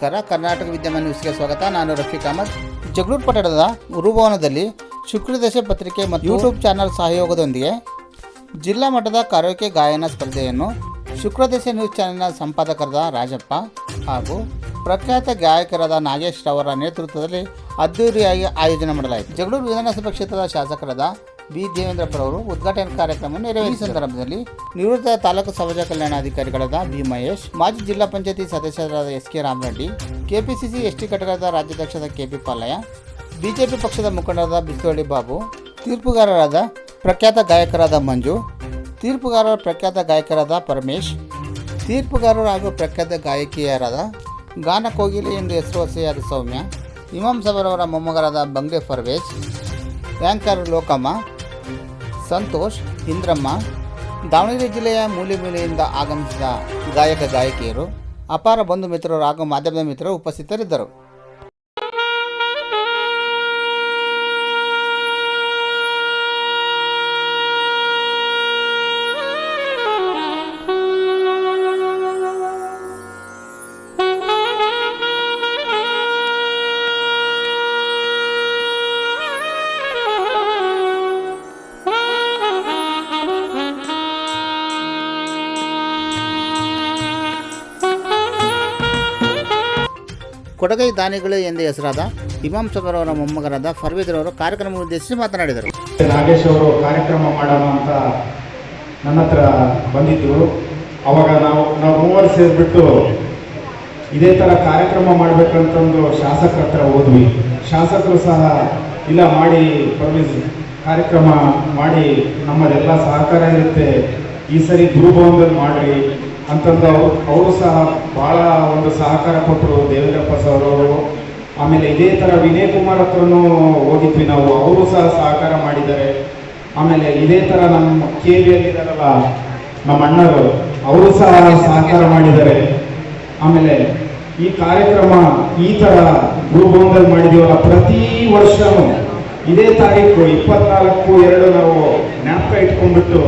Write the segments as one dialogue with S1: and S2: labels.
S1: ನಮಸ್ಕಾರ. ಕರ್ನಾಟಕ ವಿದ್ಯಮಾನ ನ್ಯೂಸ್ಗೆ ಸ್ವಾಗತ. ನಾನು ರಫೀಕ್ ಅಹಮದ್ ಜಗಳೂರು ಪಟ್ಟಣದ ಗುರುಭವನದಲ್ಲಿ ಶುಕ್ರದಶೆ ಪತ್ರಿಕೆ ಮತ್ತು ಯೂಟ್ಯೂಬ್ ಚಾನಲ್ ಸಹಯೋಗದೊಂದಿಗೆ ಜಿಲ್ಲಾ ಮಟ್ಟದ ಕರೋಕೆ ಗಾಯನ ಸ್ಪರ್ಧೆಯನ್ನು ಶುಕ್ರದಶೆ ನ್ಯೂಸ್ ಚಾನೆಲ್ನ ಸಂಪಾದಕರಾದ ರಾಜಪ್ಪ ಹಾಗೂ ಪ್ರಖ್ಯಾತ ಗಾಯಕರಾದ ನಾಗೇಶ್ ರವರ ನೇತೃತ್ವದಲ್ಲಿ ಅದ್ದೂರಿಯಾಗಿ ಆಯೋಜನೆ ಮಾಡಲಾಯಿತು. ಜಗಳೂರು ವಿಧಾನಸಭಾ ಕ್ಷೇತ್ರದ ಶಾಸಕರಾದ ಬಿ. ದೇವೇಂದ್ರಪ್ಪರವರು ಉದ್ಘಾಟನಾ ಕಾರ್ಯಕ್ರಮ ನೆರವೇರಿಸಿದ ಸಂದರ್ಭದಲ್ಲಿ ನಿವೃತ್ತ ತಾಲೂಕು ಸಮಾಜ ಕಲ್ಯಾಣಾಧಿಕಾರಿಗಳಾದ ಬಿ. ಮಹೇಶ್, ಮಾಜಿ ಜಿಲ್ಲಾ ಪಂಚಾಯತಿ ಸದಸ್ಯರಾದ S. K. Ramareddy, KPCC ST ಘಟಕದ ಕೆ. ಕೆಪಿ ಪಾಲಯ್ಯ, ಬಿಜೆಪಿ ಪಕ್ಷದ ಮುಖಂಡರಾದ ಬಿಸ್ತೋಳಿ ಬಾಬು, ತೀರ್ಪುಗಾರರಾದ ಪ್ರಖ್ಯಾತ ಗಾಯಕರಾದ ಮಂಜು, ತೀರ್ಪುಗಾರರ ಪ್ರಖ್ಯಾತ ಗಾಯಕರಾದ ಪರಮೇಶ್, ತೀರ್ಪುಗಾರರು ಹಾಗೂ ಪ್ರಖ್ಯಾತ ಗಾಯಕಿಯರಾದ ಗಾನ ಕೋಗಿಲೆ ಎಂದು ಹೆಸರುವಾಸಿಯಾದ ಸೌಮ್ಯ, ಇಮಾಮ್ ಸಬರವರ ಮೊಮ್ಮಗರಾದ ಬಂಗ್ಲೆ ಫರ್ವೇಜ್ ಆ್ಯಂಕರ್ ಲೋಕಮ್ಮ ಸಂತೋಷ್ ಇಂದ್ರಮ್ಮ ದಾವಣಗೆರೆ ಜಿಲ್ಲೆಯ ಮೂಲೆ ಮೂಲೆಯಿಂದ ಆಗಮಿಸಿದ ಗಾಯಕ, ಗಾಯಕಿಯರು ಅಪಾರ ಬಂಧು ಮಿತ್ರರು ಹಾಗೂ ಮಾಧ್ಯಮದ ಮಿತ್ರರು ಉಪಸ್ಥಿತರಿದ್ದರು. ಕೊಡಗೈ ದಾನಿಗಳು ಎಂದೇ ಹೆಸರಾದ ಇಮಾಮ್ ಸಬರವರ ಮೊಮ್ಮಗರಾದ ಫರ್ವೇದ್ರವರು ಕಾರ್ಯಕ್ರಮ ಉದ್ದೇಶಿಸಿ ಮಾತನಾಡಿದರು.
S2: ನಾಗೇಶ್ ಅವರು ಕಾರ್ಯಕ್ರಮ ಮಾಡೋಣ ಅಂತ ನನ್ನ ಹತ್ರ ಬಂದಿದ್ದರು ಅವಾಗ ನಾವು ನಾವು ಮೂವರು ಸೇರಿಬಿಟ್ಟು ಇದೇ ಥರ ಕಾರ್ಯಕ್ರಮ ಮಾಡಬೇಕಂತಂದು ಶಾಸಕರ ಹತ್ರ ಹೋದ್ವಿ. ಶಾಸಕರು ಸಹ, ಇಲ್ಲ, ಮಾಡಿ ಪರ್ಮಿಸ್ ಕಾರ್ಯಕ್ರಮ ಮಾಡಿ ನಮ್ಮದೆಲ್ಲ ಸಹಕಾರ ಇರುತ್ತೆ. ಈ ಸರಿ ಗುರುಭವನದಲ್ಲಿ ಮಾಡ್ರಿ. ಅಂತಂದು ಅವರು ಸಹ ಭಾಳ ಒಂದು ಸಹಕಾರ ಕೊಟ್ಟರು. ದೇವೇಂದ್ರಪ್ಪ ಸರ್ ಅವರು. ಆಮೇಲೆ ಇದೇ ಥರ ವಿನಯ್ ಕುಮಾರ್ ಹತ್ರನೂ ಹೋಗಿದ್ವಿ ನಾವು. ಅವರು ಸಹ ಸಹಕಾರ ಮಾಡಿದ್ದಾರೆ. ಆಮೇಲೆ ಇದೇ ಥರ ನಮ್ಮ ಕೆ ನಮ್ಮ ಅಣ್ಣರು, ಅವರು ಸಹ ಸಹಕಾರ ಮಾಡಿದ್ದಾರೆ. ಆಮೇಲೆ ಈ ಕಾರ್ಯಕ್ರಮ ಈ ಥರ ಗುರುಭವನದಲ್ಲಿ ಮಾಡಿದೀವಲ್ಲ ಪ್ರತಿ ವರ್ಷನೂ ಇದೇ ತಾರೀಕು ಇಪ್ಪತ್ನಾಲ್ಕು ಎರಡು ನಾವು ಜ್ಞಾಪಕ ಇಟ್ಕೊಂಡ್ಬಿಟ್ಟು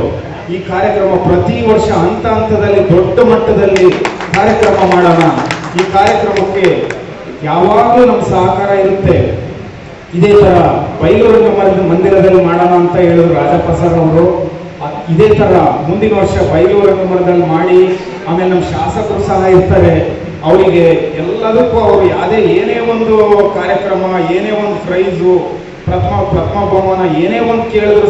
S2: ಈ ಕಾರ್ಯಕ್ರಮ ಪ್ರತಿ ವರ್ಷ ಹಂತ ಹಂತದಲ್ಲಿ ದೊಡ್ಡ ಮಟ್ಟದಲ್ಲಿ ಕಾರ್ಯಕ್ರಮ ಮಾಡೋಣ. ಈ ಕಾರ್ಯಕ್ರಮಕ್ಕೆ ಯಾವಾಗಲೂ ನಮ್ಮ ಸಹಕಾರ ಇರುತ್ತೆ. ಇದೇ ತರ ಬೈಲೂರು ನಮ್ಮ ಮಂದಿರದಲ್ಲಿ ಮಾಡೋಣ ಅಂತ ಹೇಳಿದ್ರು ರಾಜಪ್ಪ ಸರ್ ಅವರು ಇದೇ ತರ ಮುಂದಿನ ವರ್ಷ ಬೈಲೂರು ರಂಗಮರದಲ್ಲಿ ಮಾಡಿ, ಆಮೇಲೆ ನಮ್ಮ ಶಾಸಕರು ಸಹ ಇರ್ತಾರೆ. ಅವರಿಗೆ ಎಲ್ಲದಕ್ಕೂ ಅವರು ಯಾವುದೇ ಏನೇ ಒಂದು ಕಾರ್ಯಕ್ರಮ, ಏನೇ ಒಂದು ಪ್ರೈಸು, ಪ್ರಥಮ ಪ್ರಥಮ ಬಹುಮಾನ, ಏನೇ ಒಂದು ಕೇಳಿದ್ರು